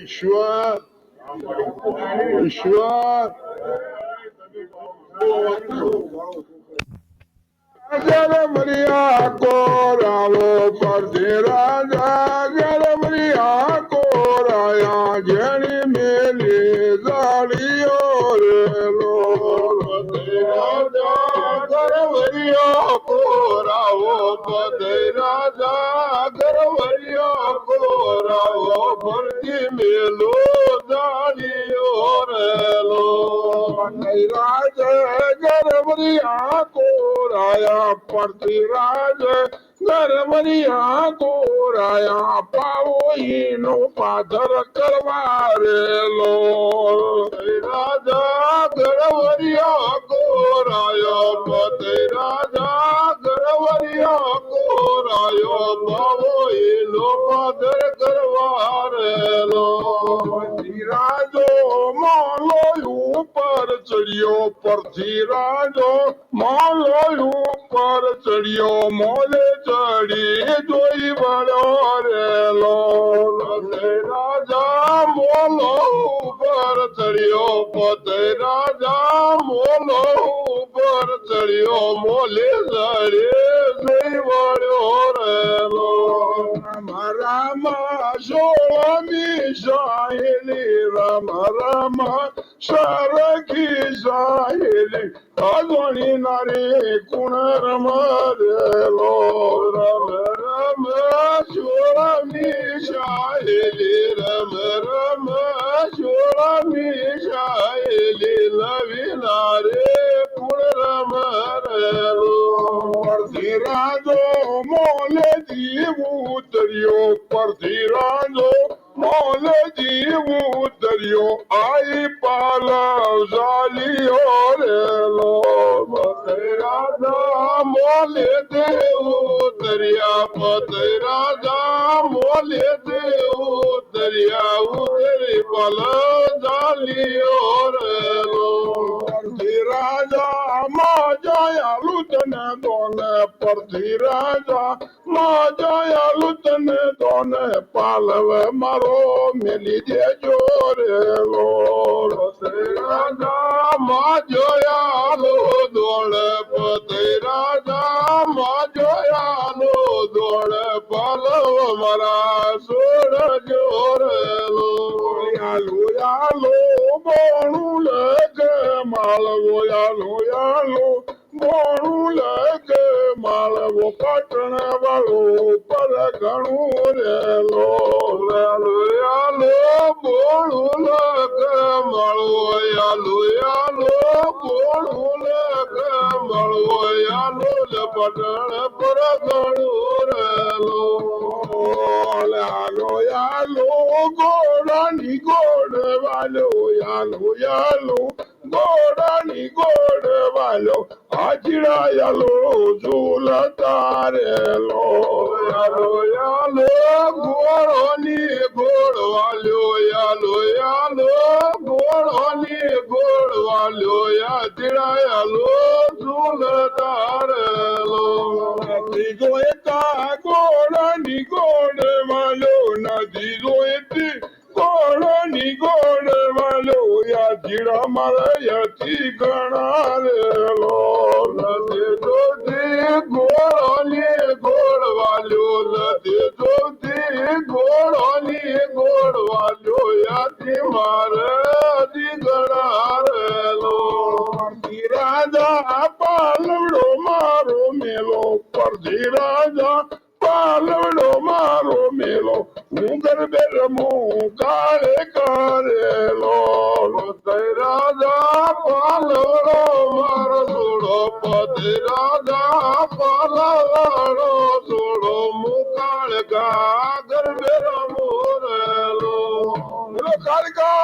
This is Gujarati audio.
ઈશ્વર ઈશ્વર જર મરિયા કોરાવો પરધે રાજા જર મરિયા કોરાયા જેણી મેલી જાળીઓ રેલો રાજા ગરવરિયા કોરાવો પદે રાજા, ગરવરિયા કોરાવો ભરતી મેલો જાળીઓ રેલો રાજ ગરવરિયા કોરાયા પરથી રાજ ગરવરિયા કોરાયા પાવો ઈનો પાદર કરવા રેલો રાજા ગરવરિયા કોરાયા પતે રાજા ગરવરિયા કોરાયો પાવો ઈનો પાદર ચડ્યો પરથી રાજો મોલો ઉપર ચડ્યો મોલે ચડી જોઈ વળો રેલો રાજા મોલો ઉપર ચડ્યો પતે રાજા મોલો ઉપર ચડ્યો મોલે ચડી જોઈ વળ્યો રેલો Zolami Zahili Rama Rama Saraki Zahili Adoni Nari Kuna Rama Delo Rama Rama Zolami Zahili Rama Rama Zolami જીવ ઉતર્યો પરથી રાજો મોલ જીવ ઉતર્યો આઈ પાલવ ઝાલિયો રેલો. રાજા મોલે દેવ ઉતર્યા પત રાજા મોલે દેવ ઉતર્યા ઉતરી પાલવ ઝાલિયો દોને પરથી રાજા માં જયાલુ તને દોને પાલવે મારો, મેલી દેજો રેલો રતે રાજા માં જોયાલો દોડે પતે રાજા માં જોયાલો દોડે પાલવ મારા સોડ જોરેલો યાલો યાલુ બોણું લગે માલવો યાલુ યાલો બોણું લાગે, માળવો પાટણ વાળો પર ઘણું રેલો યાલો યાલો બોણું લેકે માળવો, યાલો યાલો બોણું લાગે, માળવો, યાલો પટણ પર ઘણું રેલો. લાલો યાલો ગોળાની ગોળ વાલો, યાલો યાલો ગોળાની ગોળ વાલો આજીડા યાલો ઝૂલતા રેલો યાલો યાલો ગોળોની ગોળ વાલ્યો યાલો યાલો ગોળોની ગોળ વાલ્યો યાદીડા યાલો ઝૂલતા રેલો નથી જોઈતા ગોળાની ગોળ વાલો નથી જોઈતી ગોળાની ગોળ વાલો યા જીડા મારા યથી ગણા રેલો નથી જોતી ગોળાની ગોળ વાલો જોતી ગોળાની ગોળ યાથી મારે દી ગણા રાજા પાલવડો મારો મેલો પરધી રાજા પાલવડો મારો મેલો હું ગરબે રમું કાળે કરેલો રાજા પાલવડો, મારો સોડો પતિ રાજા પાલવડો. સોડો મુકાળ ગા ગરબે રમું રેલો કાળકા